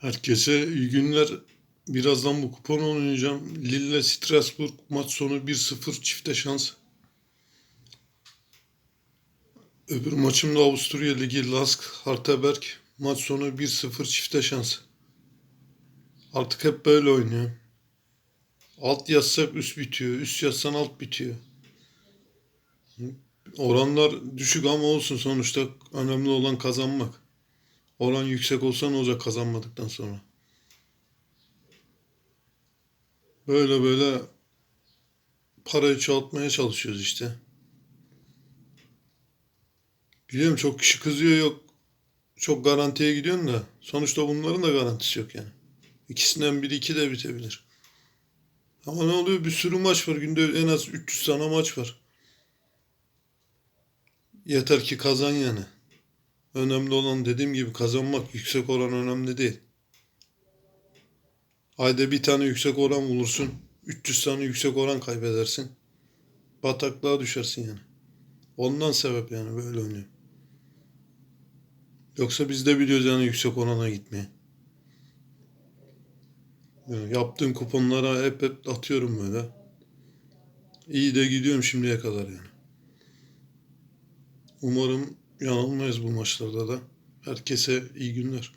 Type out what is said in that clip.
Herkese iyi günler. Birazdan bu kupon oynayacağım. Lille Strasbourg maç sonu 1-0 çifte şans. Öbür maçım da Avusturya Ligi Lask Harteberg maç sonu 1-0 çifte şans. Artık hep böyle oynuyor. Alt yazsak üst bitiyor. Üst yazsan alt bitiyor. Oranlar düşük ama olsun sonuçta önemli olan kazanmak. Oran yüksek olsa ne olacak kazanmadıktan sonra? Böyle böyle parayı çoğaltmaya çalışıyoruz işte. Biliyorum çok kişi kızıyor yok. Çok garantiye gidiyorsun da sonuçta bunların da garantisi yok yani. İkisinden biri iki de bitebilir. Ama ne oluyor? Bir sürü maç var. Günde en az 300 tane maç var. Yeter ki kazan yani. Önemli olan dediğim gibi kazanmak. Yüksek oran önemli değil. Ayda bir tane yüksek oran bulursun. 300 tane yüksek oran kaybedersin. Bataklığa düşersin yani. Ondan sebep yani böyle oynuyor. Yoksa biz de biliyoruz yani yüksek orana gitmeyi. Yani yaptığım kuponlara hep hep atıyorum böyle. İyi de gidiyorum şimdiye kadar yani. Umarım yanılmayız bu maçlarda da. Herkese iyi günler.